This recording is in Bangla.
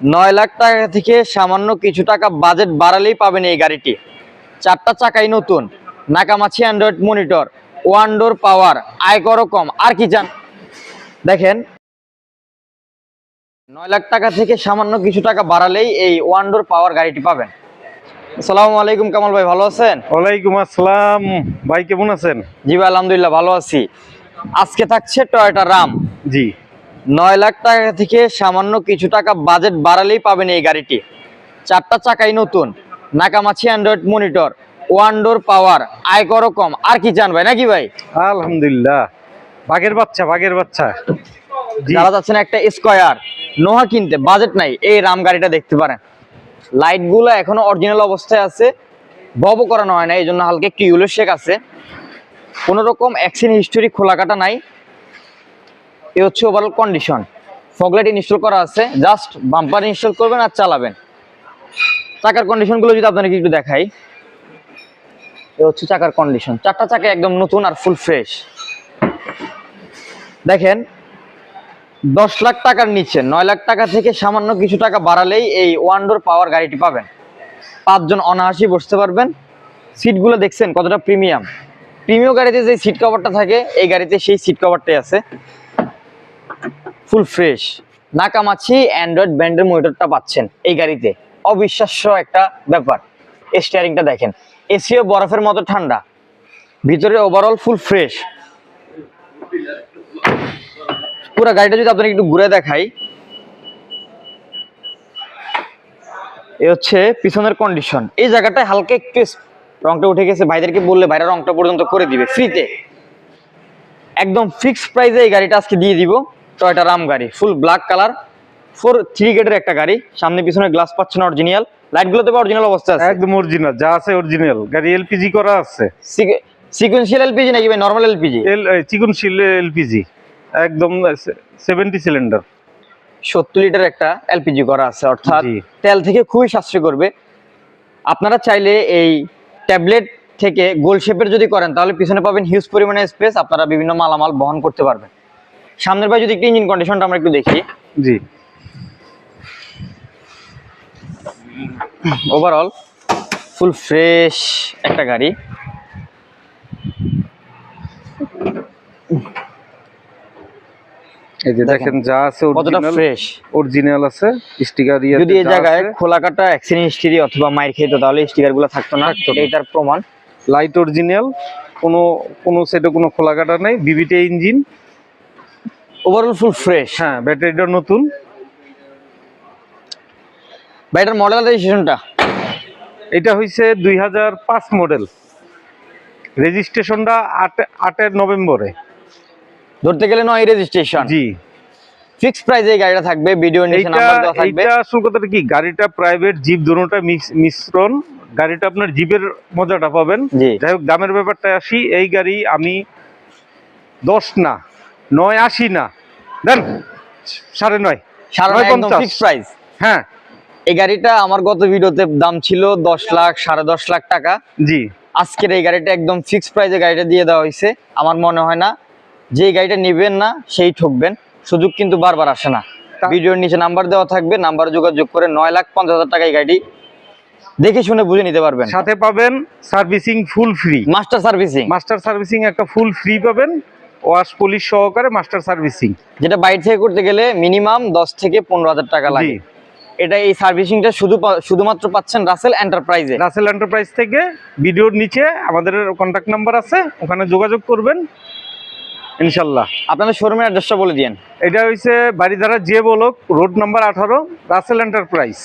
নয় লাখ টাকা থেকে সামান্য কিছু টাকা বাজেট বাড়ালেই পাবেন এই গাড়িটি। চারটা চাকাই নতুন। নাকামাছি android monitor one door power আয়করও কম। আর কি চান? দেখেন। নয় লাখ টাকা থেকে সামান্য কিছু টাকা বাড়ালেই এই ওয়ান ডোর পাওয়ার গাড়িটি পাবেন। আসসালামু আলাইকুম কামাল ভাই ভালো আছেন? ওয়ালাইকুম আসসালাম। ভাই কেমন আছেন? জি ভাই আলহামদুলিল্লাহ ভালো আছি। আজকে থাকছে টয়টা রাম জি। নয় লাখ টাকা থেকে সামান্য কিছু টাকা বাজেট বাড়ালেই পাবেন এই গাড়িটি। চারটা চাকাই নতুন। নাকামাছি android monitor one door power আয়করও কম। আর কি চান ভাই নাকি ভাই? আলহামদুলিল্লাহ। বাঘের বাচ্চা বাঘের বাচ্চা। যারা যাচ্ছেন একটা স্কোয়ার নোহা কিনতে বাজেট নাই। এই রাম গাড়িটা দেখতে পারেন। লাইটগুলো এখনও অরিজিনাল অবস্থায় আছে। বব করানো হয় না এই জন্য হালকা একটু ইউলো শেক আছে। কোনো রকম অ্যাক্সিডেন্ট হিস্টোরি খোলা কাটা নাই। এ হচ্ছে ওভারঅল কন্ডিশন ফগলাইট ইনস্টল করা আছে জাস্ট বাম্পার ইনস্টল করবেন আর চালাবেন। চাকার কন্ডিশনগুলো যদি আপনাকে একটু দেখাই। এ হচ্ছে চাকার কন্ডিশন চারটা চাকা একদম নতুন আর ফুল ফ্রেশ দেখেন, দশ লাখ টাকার নিচে, নয় লাখ টাকা থেকে সামান্য কিছু টাকা বাড়ালেই এই ওয়ান ডোর পাওয়ার গাড়িটি পাবেন। পাঁচজন অনায়াসই বসতে পারবেন। সিটগুলো দেখছেন কতটা প্রিমিয়াম প্রিমিয়াম গাড়িতে যে সিট কভারটা থাকে, এই গাড়িতে সেই সিট কভারটাই আছে। Full fresh. নাকামাছি অ্যান্ড্রয়েড ব্র্যান্ডের মনিটরটা পাচ্ছেন এই গাড়িতে। অবিশ্বাস্য একটা ব্যাপার। স্টিয়ারিংটা দেখেন। এসিও বরফের মতো ঠান্ডা। ভিতরে ওভারঅল ফুল ফ্রেশ পুরো গাড়িটা যদি আপনাকে একটু ঘুরে দেখাই। এ হচ্ছে পিছনের কন্ডিশন এই জায়গাটায় হালকা একটু রংটা উঠে গেছে। ভাইদেরকে বললে ভাইরা রংটা পর্যন্ত করে দিবে ফ্রিতে একদম ফিক্সড প্রাইসে এই গাড়িটা আজকে দিয়ে দিব। টয়টা রাম গাড়ি full black colour four three গেটের একটা গাড়ি সামনে পিছনে গ্লাস পাচ্ছেন অরিজিনাল লাইটগুলো তো অরিজিনাল অবস্থা আছে। একদম অরিজিনাল যা আছে অরিজিনাল গাড়ি এলপিজি করা আছে। সিকুয়েন্সিয়াল এলপিজি নাকি ভাই নর্মাল এলপিজি এল শিল এলপিজি একদম সেভেন্টি সিলিন্ডার সত্তর লিটার একটা এলপিজি করা আছে অর্থাৎ তেল থেকে খুবই সাশ্রয় করবে। আপনারা চাইলে এই ট্যাবলেট থেকে গোল শেপের যদি করেন তাহলে পিছনে পাবেন হিউজ পরিমাণে স্পেস আপনারা বিভিন্ন মালামাল বহন করতে পারবেন। সামনের ভাই যদি একটু ইঞ্জিন কন্ডিশনটা আমরা একটু দেখি। জি। ওভারঅল ফুল ফ্রেশ একটা গাড়ি। এই যে দেখেন যা আছে কতটা ফ্রেশ অরিজিনাল আছে স্টিকার যদি এই জায়গায় খোলা কাটা অ্যাক্সিডেন্ট হিস্ট্রি অথবা মাইর খেতো তাহলে স্টিকারগুলো থাকতো না। এটার প্রমাণ। লাইট অরিজিনাল কোনো কোনো সেটে কোনো খোলা কাটা নেই বিবিটি ইঞ্জিন ওভারঅল ফুল ফ্রেশ হ্যাঁ ব্যাটারিটা নতুন। ব্যাটার মডেল রেজিস্ট্রেশনটা এটা হইছে দুই হাজার পাঁচ মডেল রেজিস্ট্রেশনটা আট আটের নভেম্বরে। ধরতে গেলে নয় রেজিস্ট্রেশন জি। ফিক্স প্রাইসে এই গাড়িটা থাকবে ভিডিও নিচে নাম্বার দেওয়া থাকবে। আসল কথাটা কি গাড়িটা প্রাইভেট জিপ দুটোটা মিশ্রণ। গাড়িটা আপনার জিপের মজাটা পাবেন। যাই হোক দামের ব্যাপারটা আসি এই গাড়ি আমি দশ না নয় আশি না দেন সাড়ে নয়। সারা নয় ফিক্স প্রাইস হ্যাঁ। এই গাড়িটা আমার গত ভিডিওতে দাম ছিল দশ লাখ সাড়ে দশ লাখ টাকা। জি। আজকের এই গাড়িটা একদম ফিক্স প্রাইসে গাড়িটা দিয়ে দেওয়া হয়েছে। আমার মনে হয় না যে গাড়িটা নেবেন না সেই ঠকবেন। সুযোগ কিন্তু বারবার আসে না। ভিডিওর নিচে নাম্বার দেওয়া থাকবে নাম্বার যোগাযোগ করে নয় লাখ পঞ্চাশ হাজার টাকা এই গাড়ি দেখে শুনে বুঝে নিতে পারবেন। সাথে পাবেন servicing full free master servicing master servicing একটা ফুল ফ্রি পাবেন। ওয়াশ পলিশ সহকারে মাস্টার সার্ভিসিং। যেটা বাইরে থেকে করতে গেলে মিনিমাম দশ থেকে পনেরো হাজার টাকা লাগে। এটা এই সার্ভিসিংটা শুধু শুধুমাত্র পাচ্ছেন রাসেল এন্টারপ্রাইজে। রাসেল এন্টারপ্রাইজ থেকে ভিডিওর নিচে আমাদের কন্ট্যাক্ট নাম্বার আছে ওখানে যোগাযোগ করবেন। ইনশাল্লাহ। আপনাদের শোরুমের অ্যাড্রেসটা বলে দিন এটা হচ্ছে বাড়িধারা যে বলক রোড নাম্বার আঠারো রাসেল এন্টারপ্রাইজ।